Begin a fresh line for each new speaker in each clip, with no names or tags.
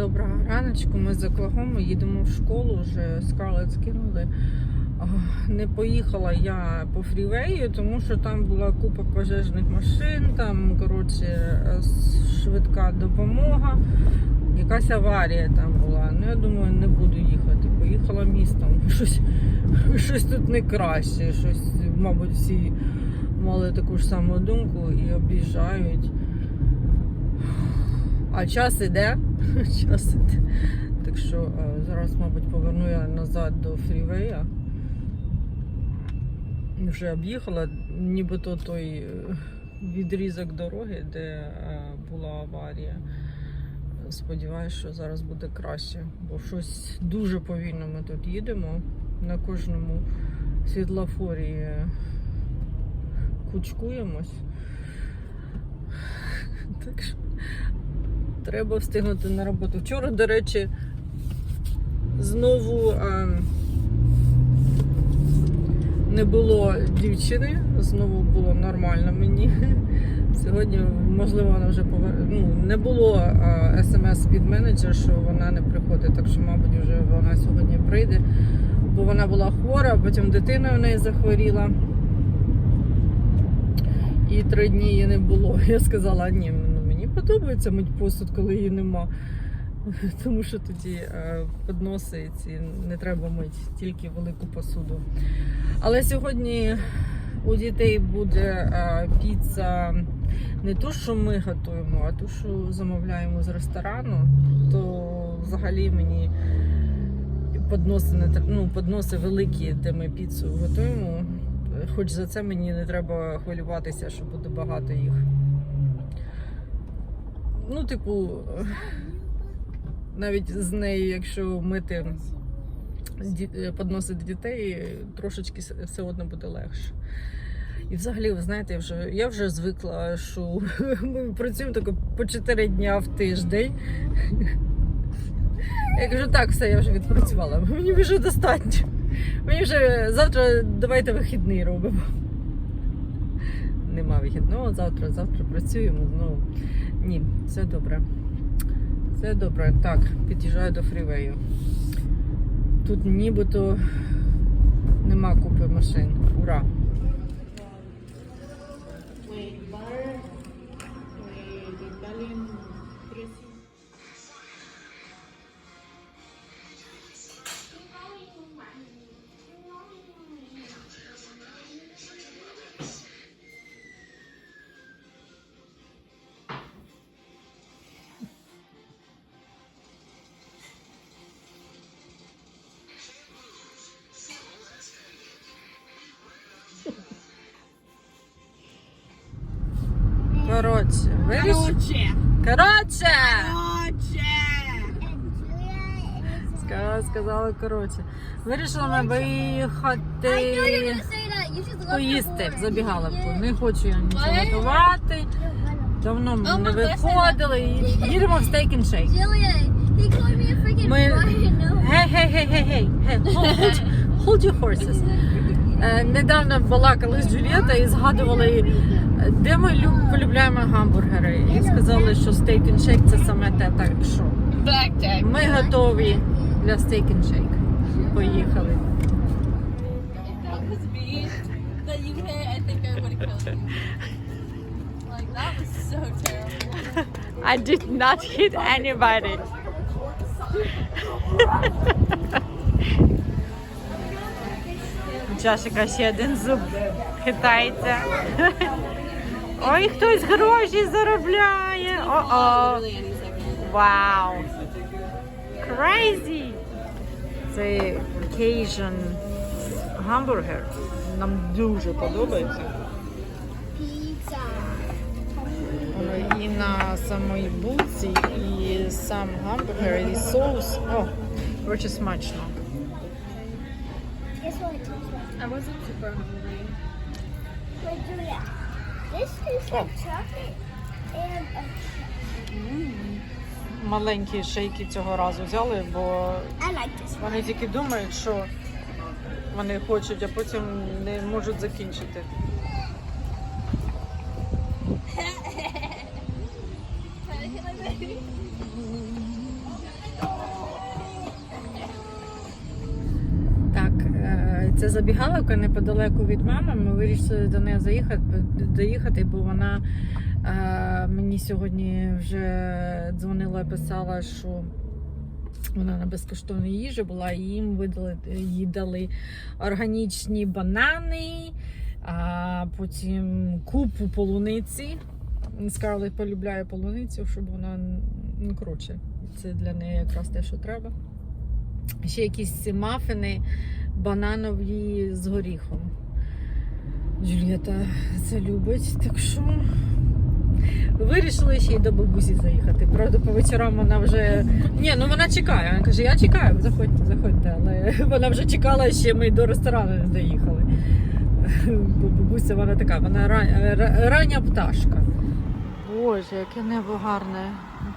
Доброго раночку. Ми з Оклахоми їдемо в школу, вже Скарлет скинули. Не поїхала я по фрівею, тому що там була купа пожежних машин, там коротше швидка допомога. Якась аварія там була. Ну я думаю, не буду їхати. Поїхала містом. Щось, щось тут не краще. Щось, мабуть, всі мали таку ж саму думку і об'їжджають. А час іде. Час. Так що е, зараз, мабуть, поверну я назад до фрівея. Вже об'їхала, нібито той е, відрізок дороги, де е, була аварія. Сподіваюсь, що зараз буде краще, бо щось дуже повільно ми тут їдемо. На кожному світлофорі кучкуємось. Так що треба встигнути на роботу. Вчора, до речі, знову е, не було дівчини, знову було нормально мені. Сьогодні, можливо, вона вже повер... ну, не було смс від менеджера, що вона не приходить, так що, мабуть, вже вона сьогодні прийде. Бо вона була хвора, потім дитина в неї захворіла. І три дні її не було. Я сказала, ні, подобається мить посуд, коли її нема. Тому що тоді е, подноси ці не треба мити, тільки велику посуду. Але сьогодні у дітей буде е, піца не ту, що ми готуємо, а ту, що замовляємо з ресторану, то взагалі мені подноси, ну, подноси великі, де ми піцу готуємо. Хоч за це мені не треба хвилюватися, що буде багато їх. Ну, типу, навіть з нею, якщо мити ді- подноси для дітей, трошечки все одно буде легше. І взагалі, ви знаєте, я вже, я вже звикла, що ми працюємо тільки по 4 дня в тиждень. Я кажу, так, все, я вже відпрацювала. Мені вже достатньо. Мені вже завтра давайте вихідний робимо. Нема вихідного, завтра, завтра працюємо знову. Ні, все добре. Все добре. Так, під'їжджаю до фрівею. Тут нібито нема купи машин. Ура!
Короче,
Коротше!
короче.
Сказала, коротше. Вирішила ми виїхати поїсти забігаловку.
board.
Не хочу я нічого готувати. Давно ми не виходили їдемо в стейк
a freaking
Ми... Гей, гей, гей, гей, гей, hold, your horses. Е, недавно балакали з Джулієта і згадували, де ми люб- полюбляємо гамбургери. І сказали, що стейк and shake це саме те, так що. Ми готові для стейк and shake. Поїхали.
That was me that you hit. I think I would have killed you. Like that was so terrible.
I did not hit anybody. У Чашика ще один зуб хитається. Ой, хтось гроші заробляє. О-о.
Really any second.
Вау. Crazy. Це Cajun гамбургер. Нам дуже подобається.
Pizza.
Воно і на самій булці, і сам гамбургер, і соус. О, коротше, смачно.
Guess what it tastes like?
I wasn't super hungry.
This is
Oh.
chocolate and a
Маленькі шейки цього разу взяли, бо
I like this one.
вони тільки думають, що вони хочуть, а потім не можуть закінчити. Неподалеку від мами. Ми вирішили до неї заїхати, доїхати, бо вона е, мені сьогодні вже дзвонила і писала, що вона на безкоштовній їжі була, і їм видали, їй дали органічні банани, а потім купу полуниці. Скарлет полюбляє полуницю, щоб вона ну коротше, це для неї якраз те, що треба. Ще якісь мафини бананові з горіхом. Джульєта це любить, так що вирішили ще й до бабусі заїхати. Правда, по вечорам вона вже. Ні, ну вона чекає. Вона каже, я чекаю, заходьте, заходьте. Але вона вже чекала, ще ми до ресторану не доїхали. Бо бабуся вона така, вона ра- ра- рання пташка. Боже, яке небо гарне.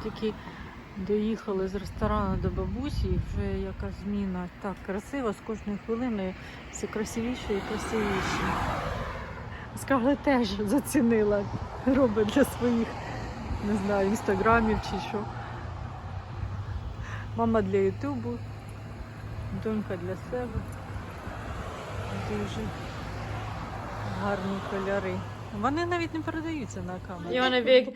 Тільки доїхали з ресторану до бабусі, вже яка зміна. Так красиво, з кожною хвилиною все красивіше і красивіше. Скарлет теж зацінила, робить для своїх, не знаю, інстаграмів чи що. Мама для Ютубу, донька для себе. Дуже гарні кольори. Вони навіть не передаються на камеру. Івана Вік,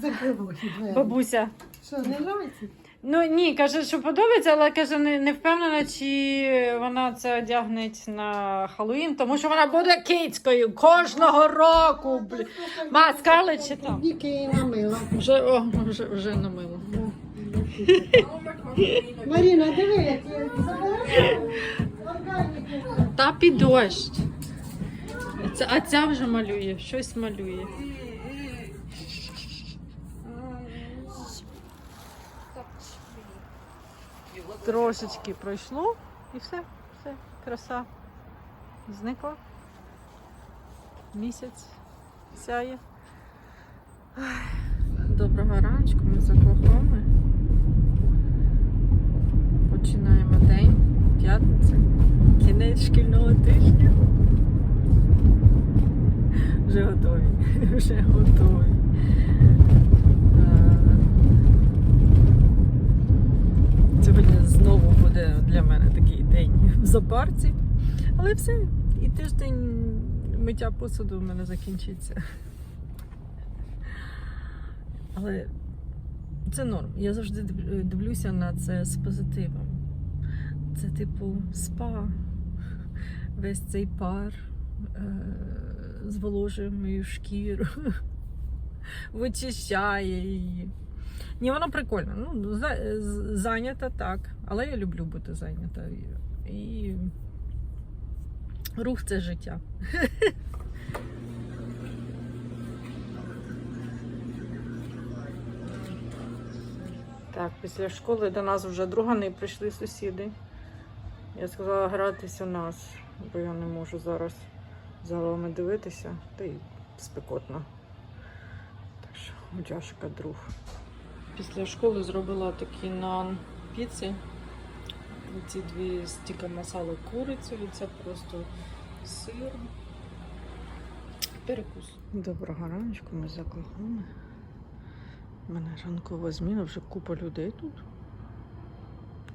Закрив двері.
бабуся.
Що, не нравиться?
Ну ні, каже, що подобається, але каже, не, не впевнена, чи вона це одягне на Хеллоуін, тому що вона буде кицькою кожного року. Блін. Ма, Скарлетт чи там?
Віки намила.
Вже, о, вже, вже намило.
Маріна, диви, як я забираю.
Та під дощ. Ця- А ця вже малює, щось малює. Трошечки пройшло і все, все, краса. Зникла. Місяць сяє. Доброго раночку, ми за Оклахоми. Починаємо день, п'ятниця, кінець шкільного тижня. Вже готові. Вже готові. Е, Сьогодні знову буде для мене такий день в зоопарці. Але все, і тиждень миття посуду в мене закінчиться. Але це норм. Я завжди дивлюся на це з позитивом. Це типу спа, весь цей пар е- зволожує мою шкіру, вичищає її. Ні, воно прикольно. Ну, зайнята так, але я люблю бути зайнята. І- рух це життя. Так, після школи до нас вже друга не прийшли сусіди. Я сказала гратись у нас, бо я не можу зараз за вами дивитися, та й спекотно. Так що у друг. Після школи зробила такі нан піци. Ці дві стіка масали курицю, і це просто сир. Перекус. Доброго раночку, ми з Оклахоми. У мене ранкова зміна, вже купа людей тут.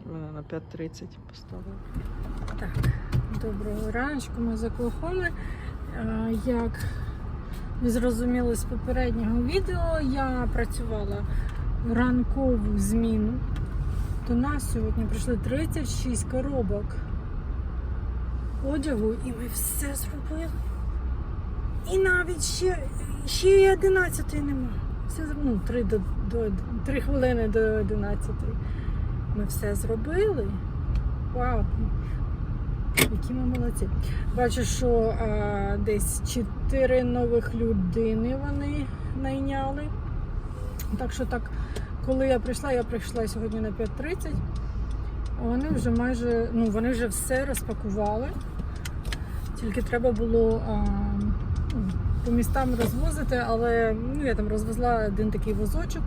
Мене на 5.30 поставили. Так, доброго раночку, ми з Оклахоми. Е, Як ви зрозуміли з попереднього відео, я працювала ранкову зміну. До нас сьогодні прийшли 36 коробок одягу, і ми все зробили. І навіть ще, ще й 11 нема. Все, ну, 3, до, до, 3 хвилини до 11. Ми все зробили. Вау! Які ми молодці. Бачу, що а, десь 4 нових людини вони найняли. Так що так, коли я прийшла, я прийшла сьогодні на 5.30. Вони вже майже, ну вони вже все розпакували. Тільки треба було а, ну, по містам розвозити, але ну, я там розвезла один такий возочок.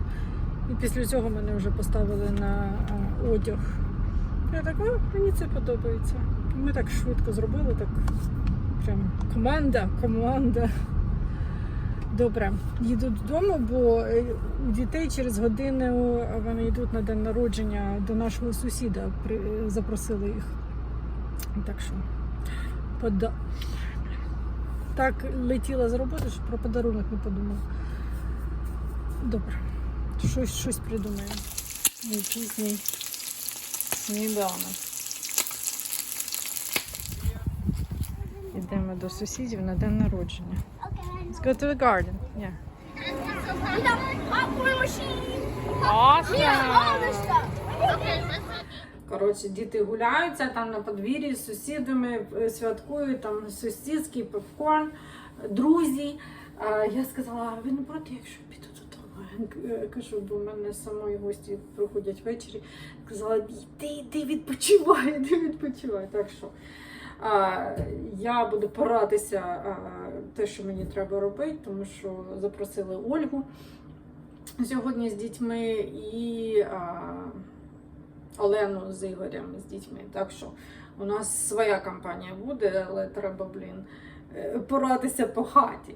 І після цього мене вже поставили на а, одяг. Я так, о, мені це подобається. Ми так швидко зробили, так прям команда, команда. Добре, їду додому, бо е, у дітей через годину вони йдуть на день народження до нашого сусіда. Запросили їх. Так що Пода... Так летіла з роботи, що про подарунок не подумала. Добре. Щось, щось придумаємо. Мій пізній сніданок. Йдемо до сусідів на день народження. Let's go to the garden. Yeah.
We got popcorn machine.
Awesome! Коротше, діти гуляються там на подвір'ї з сусідами, е, святкують там сусідський попкорн, друзі. Я сказала, ви не проти, якщо піду додому. Е, Кажу, бо в мене самої гості приходять ввечері. Сказала, йди, йди, відпочивай, йди відпочивай. Так що я буду поратися те, що мені треба робити, тому що запросили Ольгу сьогодні з дітьми і. Олену з Ігорем з дітьми. Так що у нас своя компанія буде, але треба, блін, е, поратися по хаті.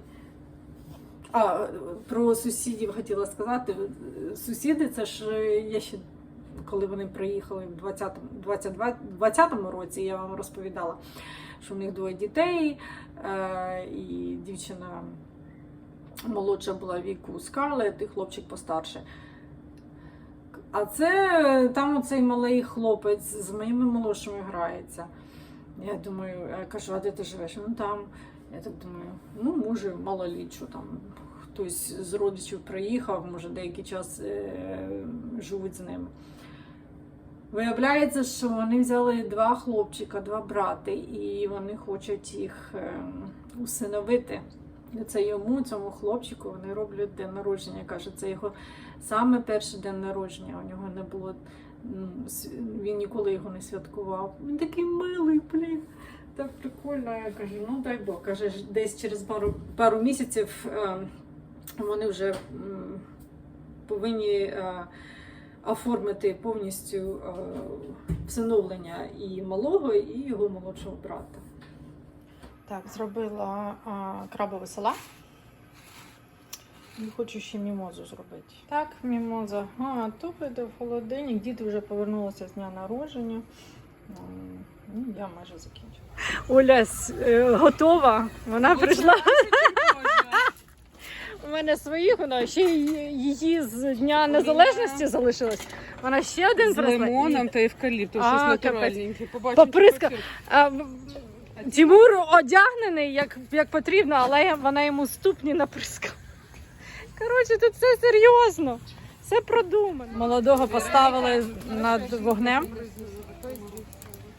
А про сусідів хотіла сказати. Сусіди, це ж я ще коли вони приїхали в 20-му 22 20-му році, я вам розповідала, що в них двоє дітей, е, і дівчина молодша була віку Скарлет, і хлопчик постарше. А це там оцей малий хлопець з моїми молодшими грається. Я думаю, я кажу, а де ти живеш? Ну там. Я так думаю, ну може, мало літ, там хтось з родичів приїхав, може деякий час е, живуть з ними. Виявляється, що вони взяли два хлопчика, два брати, і вони хочуть їх е, усиновити. Це йому, цьому хлопчику, вони роблять день народження. Каже, це його саме перший день народження. У нього не було. ну, Він ніколи його не святкував. Він такий милий, блін. Так прикольно. Я кажу, ну дай Бог. Каже, десь через пару, пару місяців е, вони вже повинні е, оформити повністю е, всиновлення і малого, і його молодшого брата. Так, зробила а, крабовий салат. І хочу ще мімозу зробити. Так, мімоза готова в холодильник. Діти вже повернулися з дня народження. Ну, я майже закінчила. Оля е, готова. Вона прийшла. У мене своїх, вона ще й її з Дня Незалежності залишилось. Вона ще один
З.
І-
лимоном та евкаліптом,
А,
щось
капець.
натуральненьке. Побачимо.
Поприскав. А, в- Тимур одягнений як, як потрібно, але я- вона йому ступні наприскала. Коротше, тут все серйозно, все продумано. Молодого поставили над вогнем.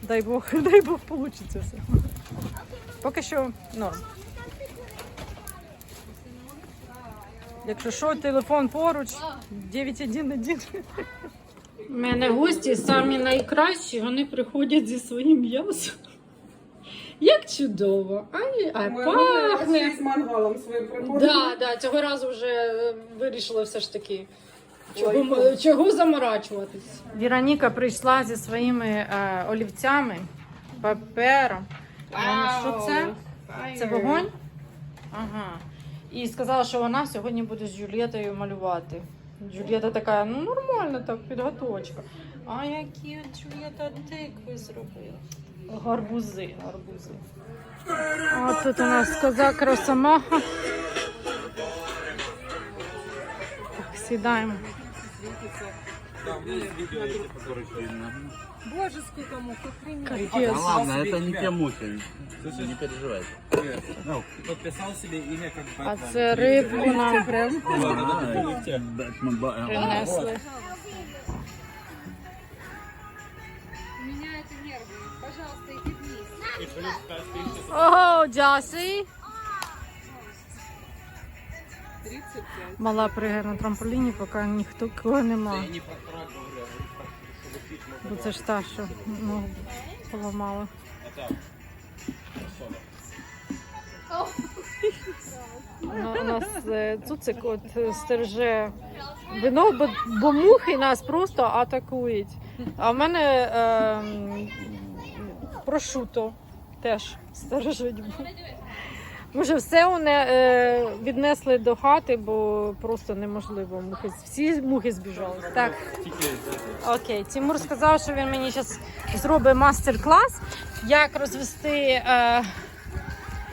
Дай Бог, дай Бог, вийде все. Поки що норм. Якщо що, телефон поруч 911. У мене гості самі найкращі, вони приходять зі своїм м'ясом. Як чудово! Ай, а пахне!
з мангалом своїм приходимо.
Да, да, цього разу вже е, вирішила все ж таки. Чого, м- чого заморачуватись? Віроніка прийшла зі своїми е, олівцями, папером. Що це? Це вогонь? Ага. І сказала, що вона сьогодні буде з Джульєтою малювати. Джульєта така, ну нормально так, підготовочка. А які Джульєта тикви зробила. Гарбузи, гарбузи. А тут у нас козак Росомаха. Так, сідаємо.
Боже, скільки мух, охренеть.
Капець.
Да ладно, это не те мухи. Не переживай. Ну,
Подписал себе имя как
А
Бэтмен.
це рибку нам
Бэтмен, ба-
принесли.
Меняйте нервы. Пожалуйста, иди вниз.
Ого, дясі.
35.
Мала пригає на трамполіні, поки ніхто кого нема. Бо це ж та, що ногу поламала. Ну, У нас е, цуцик от е, стереже вино, бо, бо мухи нас просто атакують. А в мене е, прошуто теж стережить. Ми вже все уне, е, віднесли до хати, бо просто неможливо. Мухи, всі мухи збіжали. Так, окей. Тимур сказав, що він мені зараз зробить мастер-клас, як розвести е,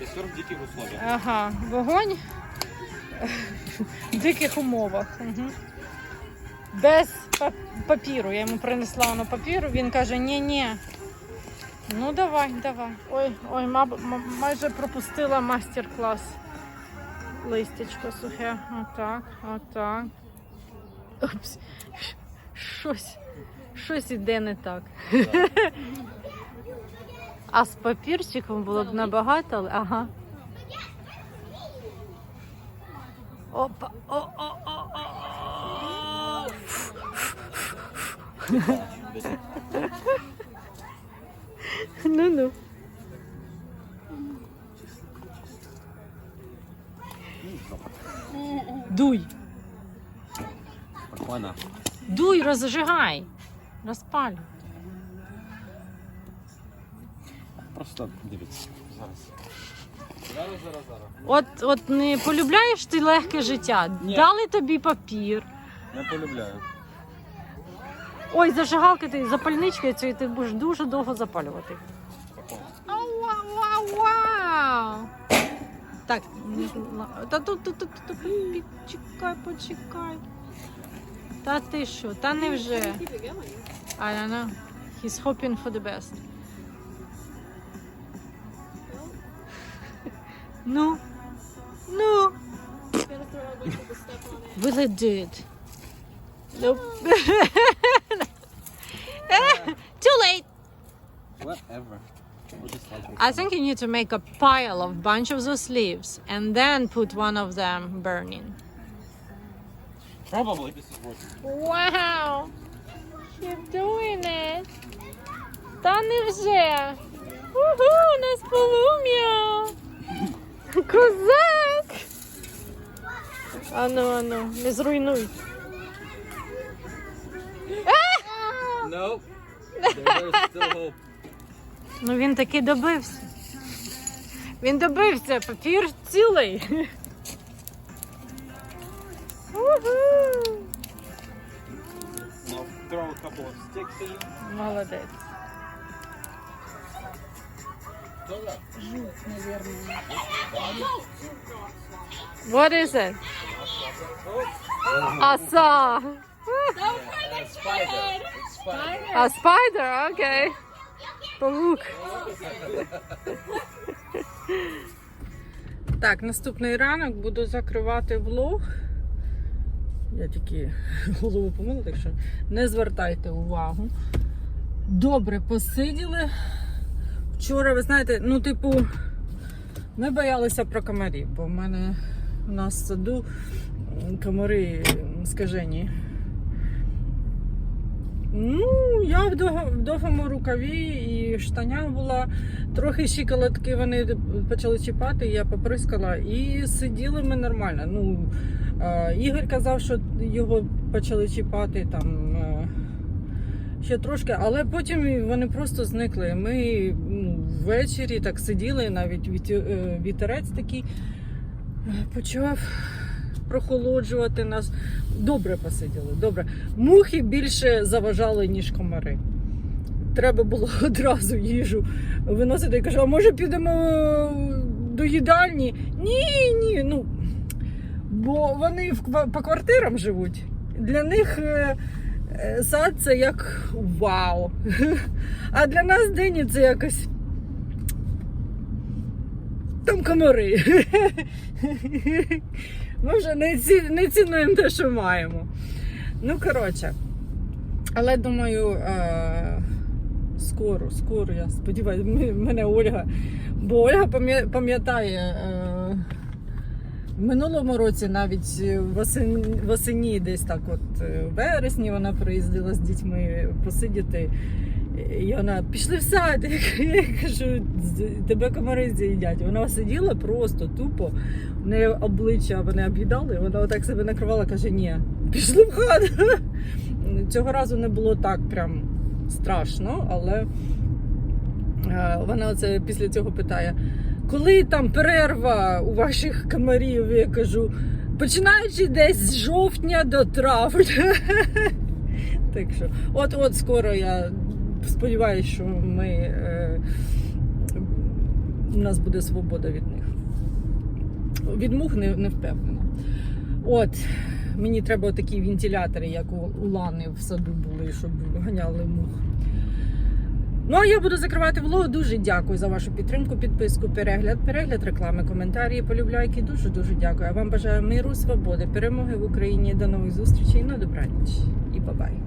в диких условиях.
ага, вогонь в диких умовах. Угу. Без папіру. Я йому принесла на папіру. Він каже: ні ні Ну давай, давай. Ой, ой, маб, м- майже пропустила мастер-клас. Листячко сухе. Отак, отак. Опс. Щось. Щось іде не так. А з папірчиком було б набагато. Ага. Опа. О, о, о, о, о. Ну-ну. Дуй.
Вона.
Дуй, розжигай. Розпалюй.
Просто дивіться. Зараз. Зараз, зараз, зараз.
От, от не полюбляєш ти легке життя.
Ні.
Дали тобі папір.
Не полюбляю.
Ой, зажигалки ти запальничкою цією ти будеш дуже довго запалювати. Ау, вау, вау, вау. Так, та тут, тут, тут, тут, почекай, почекай. Та ти що, та невже? I don't know. He's hoping for the best. Ну, ну. Will it do it? Nope. Too late.
Whatever. We'll just like it.
I think you need to make a pile of bunch of those leaves and then put one of them burning.
Probably this is working.
Wow! You're doing it! Та невже! Угу, у нас полум'я! Козак! Ану, ану, не зруйнуй.
Nope. There's still hope.
Ну він таки добився. Він добився, папір цілий.
A.
Молодець. What is it? Оса. А spider, окей. Павук. Так, наступний ранок буду закривати влог. Я тільки голову помила, так що не звертайте увагу. Добре посиділи. Вчора, ви знаєте, ну, типу, ми боялися про комарів, бо в мене у нас в саду комари скажені. Ну, я в, довгому рукаві і штанях була. Трохи щиколотки вони почали чіпати, я поприскала і сиділи ми нормально. Ну, Ігор казав, що його почали чіпати там. Ще трошки, але потім вони просто зникли. Ми ну, ввечері так сиділи, навіть е, вітерець такий почав прохолоджувати нас. Добре посиділи, добре. Мухи більше заважали, ніж комари. Треба було одразу їжу виносити. Я кажу, а може підемо до їдальні? Ні, ні. Ну, бо вони в по квартирам живуть. Для них е, е, сад це як вау. А для нас дині це якось. Там комари. Ми вже не, ці, не цінуємо те, що маємо. Ну, коротше. Але думаю, е, скоро, скоро, я сподіваюся, мене Ольга. Бо Ольга пам'ятає. Е, в минулому році навіть восені, десь так, от е, в вересні, вона приїздила з дітьми посидіти. І вона пішли в сад. Я кажу, тебе комари з'їдять. Вона сиділа просто тупо, в неї обличчя вони об'їдали, вона отак себе накривала, каже, ні, пішли в хату. Цього разу не було так прям страшно, але е, вона оце після цього питає: коли там перерва у ваших комарів, я кажу, починаючи десь з жовтня до травня. Так що, от от скоро я сподіваюся, що ми, е, у нас буде свобода від них. Від мух не, не впевнена. От, мені треба такі вентилятори, як у, Лани в саду були, щоб ганяли мух. Ну, а я буду закривати влог. Дуже дякую за вашу підтримку, підписку, перегляд, перегляд реклами, коментарі, полюбляйки. Дуже дуже дякую. А вам бажаю миру, свободи, перемоги в Україні. До нових зустрічей. На добраніч і бабай.